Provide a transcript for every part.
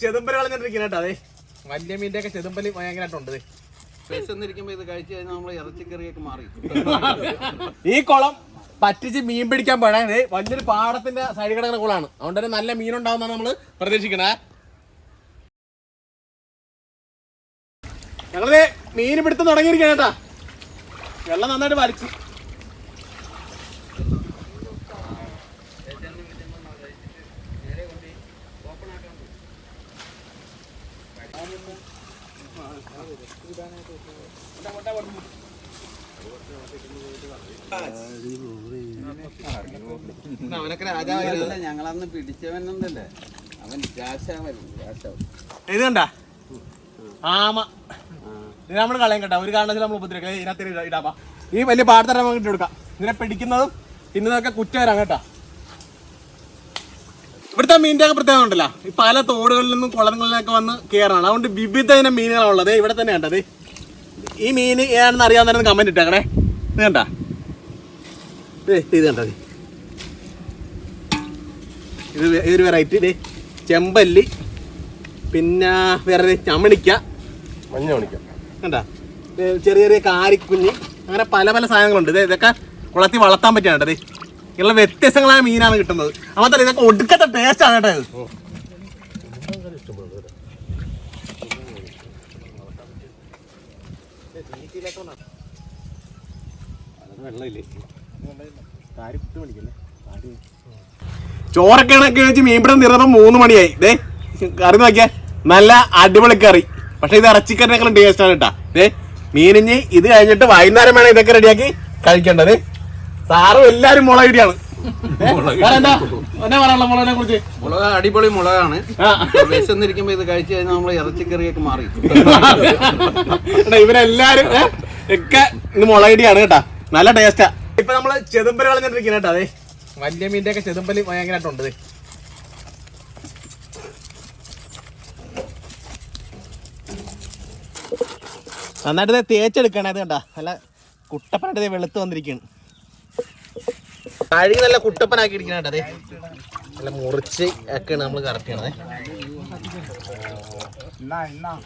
ചെതുമ്പൽ കളഞ്ഞിട്ടിരിക്കുന്ന കേട്ടോ അതെ വലിയ മീന്റെ ഒക്കെ ചെതുമ്പൽ ഭയങ്കരമായിട്ടുണ്ട്. വിശന്നിരിക്കുമ്പോ ഇത് കഴിച്ചു കഴിഞ്ഞാൽ നമ്മൾ ഇറച്ചിക്കറിയൊക്കെ മാറി. ഈ കുളം പറ്റിച്ച് മീൻ പിടിക്കാൻ പോണേ വലിയൊരു പാടത്തിന്റെ സൈഡ് കിടക്കുന്ന കുളമാണ് അതുകൊണ്ട് തന്നെ നല്ല മീൻ ഉണ്ടാവുന്നതാണ് നമ്മൾ പ്രതീക്ഷിക്കണേ. ഞങ്ങൾ മീൻ പിടുത്തം തുടങ്ങിയിരിക്കണം കേട്ടാ. വെള്ളം നന്നായിട്ട് വലിച്ചു. ഞങ്ങളന്ന് പിടിച്ചവനുണ്ടല്ലേ അവൻ ഇത് കണ്ട? ആമ. ഇത് നമ്മൾ കളയും കേട്ടോ. ഒരു കാരണത്തിൽ നമ്മൾ ഉപദ്രവിക്കാം ഇതിനകത്ത് ഇടാ- ഇടാപ്പാ ഈ വലിയ പാടത്തരം നമുക്ക് ഇട്ട് കൊടുക്കാം. ഇതിനെ പിടിക്കുന്നതും ഇന്നതൊക്കെ കുറ്റകരാണ് കേട്ടോ. ഇവിടുത്തെ മീനിന്റെ ഒക്കെ പ്രത്യേകത ഉണ്ടല്ലോ. ഈ പല തോടുകളിൽ നിന്നും കുളങ്ങളിലൊക്കെ നിന്നൊക്കെ വന്ന് കയറാണ് അതുകൊണ്ട് വിവിധ ഇനം മീനുകളുള്ളത് ഇവിടെ തന്നെ ഉണ്ടത് ഈ മീൻ ഏതാണെന്ന് അറിയാൻ തന്നെ കമന്റ് ഇട്ടേക്കണേ ഇത് കണ്ട? ഇത് കണ്ടത് ഇത് ഒരു വെറൈറ്റി ഇത് ചെമ്പല്ലി പിന്നെ വേറെ ചമണിക്ക മഞ്ഞ മണിക്ക കണ്ടാ? ചെറിയ ചെറിയ കാരിക്കുഞ്ഞ്. അങ്ങനെ പല പല സാധനങ്ങളുണ്ട്. ഇത് ഇതൊക്കെ കുളത്തിൽ വളർത്താൻ പറ്റിയാണ് ഇത് ഇങ്ങനെയുള്ള വ്യത്യസ്തങ്ങളായ മീനാണ് കിട്ടുന്നത്. മാത്രമല്ല ഇതൊക്കെ ഒടുക്കത്തെ ടേസ്റ്റ് ആണ് കേട്ടോ ഇത്. ചോറൊക്കെ ഇണക്കി വെച്ച് മീൻപിടം തീർന്നപ്പോ മൂന്ന് മണിയായി. ദേ കറി നോക്കിയാ. നല്ല അടിപൊളി കറി. പക്ഷെ ഇത് ഇറച്ചിക്കറിനേക്കാളും ടേസ്റ്റ് ആണ് കേട്ടാ. ദേ മീനിഞ്ഞ് ഇത് കഴിഞ്ഞിട്ട് വൈകുന്നേരം വേണം ഇതൊക്കെ റെഡിയാക്കി കഴിക്കേണ്ടത്. സാറും എല്ലാരും മുളക് ഇടിയാണ്. എന്നാ പറയാനുള്ള മുളകിനെ കുറിച്ച്? മുളക് അടിപൊളി മുളകാണ്. വിശന്നിരിക്കുമ്പോ ഇത് കഴിച്ചു കഴിഞ്ഞാൽ നമ്മൾ ഇറച്ചിക്കറിയൊക്കെ മാറി. ഇവരെല്ലാരും ഒക്കെ ഇന്ന് മുളകിടിയാണ് കേട്ടാ. നല്ല ടേസ്റ്റാ. ഇപ്പൊ നമ്മൾ ചെതുമ്പൽ കളഞ്ഞിട്ടിരിക്കുന്ന കേട്ടോ അതെ വലിയ മീന്റെ ഒക്കെ ചെതുമ്പൽ ഭയങ്കരമായിട്ടുണ്ട് ദേ. നന്നായിട്ട് ദേ തേച്ചെടുക്കണേ അത് കണ്ടാ. നല്ല കുട്ടപ്പനായിട്ട് വെളുത്ത് വന്നിരിക്കുകയാണ് കഴുകി നല്ല കുട്ടപ്പനാക്കി ഇരിക്കണ കേട്ടോ അതെ നല്ല മുറിച്ച് ഒക്കെയാണ് നമ്മൾ കറക്റ്റ് ചെയ്യണത്.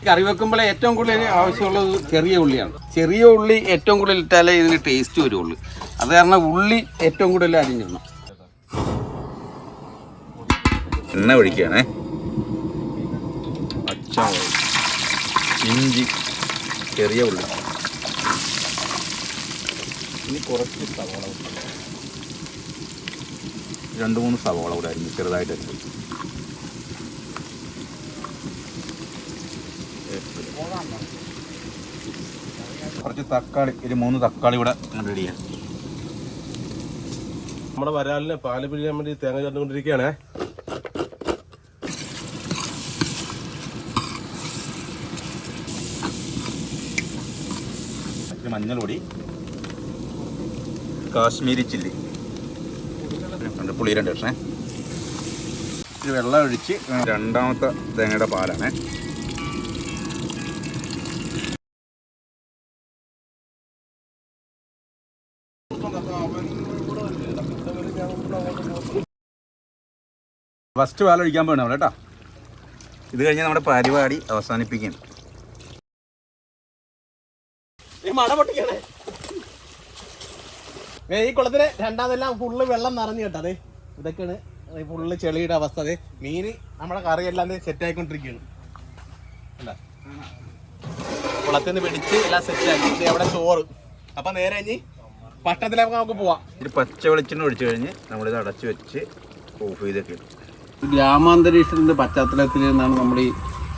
കറി വെക്കുമ്പോൾ ഏറ്റവും കൂടുതൽ ആവശ്യമുള്ളത് ചെറിയ ഉള്ളിയാണ്. ചെറിയ ഉള്ളി ഏറ്റവും കൂടുതൽ ഇട്ടാലേ ഇതിന് ടേസ്റ്റ് വരുള്ളൂ. അത് കാരണം ഉള്ളി ഏറ്റവും കൂടുതൽ അരിഞ്ഞിടണം എണ്ണ ഒഴിക്കുകയാണേ. പച്ചമുളക് ഇഞ്ചി ചെറിയ ഉള്ളി. ഇനി കുറച്ച് സവാള. രണ്ട് മൂന്ന് സവാള കൂടെ അരിഞ്ഞ് ചെറുതായിട്ട് അരിഞ്ഞു കുറച്ച് തക്കാളി ഒരു മൂന്ന് തക്കാളി കൂടെ റെഡി ചെയ്യാം. നമ്മുടെ വരാലിനെ പാൽ പിഴിയാൻ വേണ്ടി തേങ്ങ ചേർന്നുകൊണ്ടിരിക്കുകയാണേ മഞ്ഞൾപൊടി കാശ്മീരി ചില്ലി. രണ്ട് പുളി രണ്ട് കഷ്ണേ. ഇച്ചിരി വെള്ളം ഒഴിച്ച് രണ്ടാമത്തെ തേങ്ങയുടെ പാലാണ്. ഫസ്റ്റ് പാൽ ഒഴിക്കാൻ പോകണം അവിടെ കേട്ടോ. ഇത് കഴിഞ്ഞാൽ നമ്മുടെ പരിപാടി അവസാനിപ്പിക്കും മണ പൊട്ടിക്കണേ. ഈ കുളത്തിന് രണ്ടാമതെല്ലാം ഫുള്ള് വെള്ളം നിറഞ്ഞു കേട്ടത് ഇതൊക്കെയാണ് ഈ ഫുള്ള് ചെളിയുടെ അവസ്ഥ അതെ മീന് നമ്മുടെ കറിയെല്ലാം സെറ്റ് ആയിക്കൊണ്ടിരിക്കുകയാണ്. അല്ല കുളത്തിൽ നിന്ന് പിടിച്ച് എല്ലാം സെറ്റ് ആക്കി അവിടെ ചോറ്. അപ്പൊ നേരെ ഇനി പട്ടത്തിലേക്ക് നമുക്ക് പോവാം. ഇത് പച്ച വെളിച്ചെണ്ണ ഒഴിച്ചു കഴിഞ്ഞ് നമ്മളിത് അടച്ചു വെച്ച് ഓഫ് ചെയ്തൊക്കെ. ഗ്രാമാന്തരീക്ഷത്തിന്റെ പശ്ചാത്തലത്തിൽ നിന്നാണ് നമ്മുടെ ഈ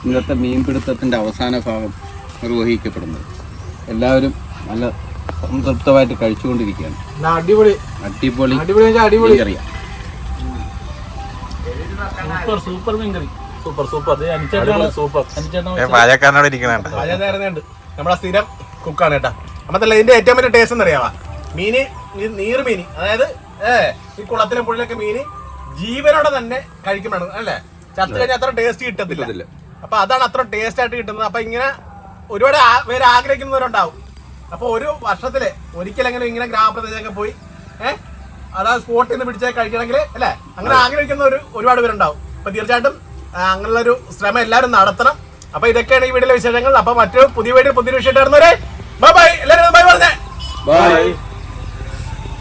ഇന്നത്തെ മീൻപിടുത്തത്തിന്റെ അവസാന ഭാഗം നിർവഹിക്കപ്പെടുന്നത്. എല്ലാവരും നല്ല സംതൃപ്തമായിട്ട് കഴിച്ചുകൊണ്ടിരിക്കുകയാണ്. അടിപൊളി. അടിപൊളി അടിപൊളി അടിപൊളി. അറിയാം സൂപ്പർ സൂപ്പർ മീൻ കറി സൂപ്പർ. സൂപ്പർ. സൂപ്പർ പാചകക്കാരനോട് ഇരിക്കണേണ്ട ഉണ്ട് നമ്മുടെ സ്ഥിരം കുക്കാണ് കേട്ടാ. അമ്മത്തല്ല ഇതിന്റെ ഏറ്റവും വലിയ ടേസ്റ്റ് എന്ന് അറിയാവാ? മീന് ഈ നീറ് അതായത് ഏ ഈ കുളത്തിലെ പുള്ളിലൊക്കെ മീന് ജീവനോടെ തന്നെ കഴിക്കുമ്പോഴാണ് അല്ലേ? ചത്തു കഴിഞ്ഞാൽ അത്ര ടേസ്റ്റ് കിട്ടത്തില്ല. അപ്പൊ അതാണ് അത്ര ടേസ്റ്റ് ആയിട്ട് കിട്ടുന്നത്. അപ്പൊ ഇങ്ങനെ ഒരുപാട് പേര് ആഗ്രഹിക്കുന്നവരുണ്ടാവും. അപ്പൊ ഒരു വർഷത്തിൽ ഒരിക്കലെങ്കിലും ഇങ്ങനെ ഗ്രാമപ്രദേശമൊക്കെ പോയി ഏഹ് അതാ സ്പോട്ടിൽ നിന്ന് പിടിച്ചാൽ കഴിക്കണമെങ്കിൽ അല്ലേ? അങ്ങനെ ആഗ്രഹിക്കുന്ന ഒരു ഒരുപാട് പേരുണ്ടാവും. അപ്പൊ തീർച്ചയായിട്ടും അങ്ങനെയുള്ള ഒരു ശ്രമം എല്ലാവരും നടത്തണം. അപ്പൊ ഇതൊക്കെയാണ് ഈ വീട്ടിലെ വിശേഷങ്ങൾ. അപ്പൊ മറ്റൊരു പുതിയ വീട്ടിൽ പുതിയ വിഷയം ബൈ ബൈ എല്ലാവരും ബൈ പറഞ്ഞേ.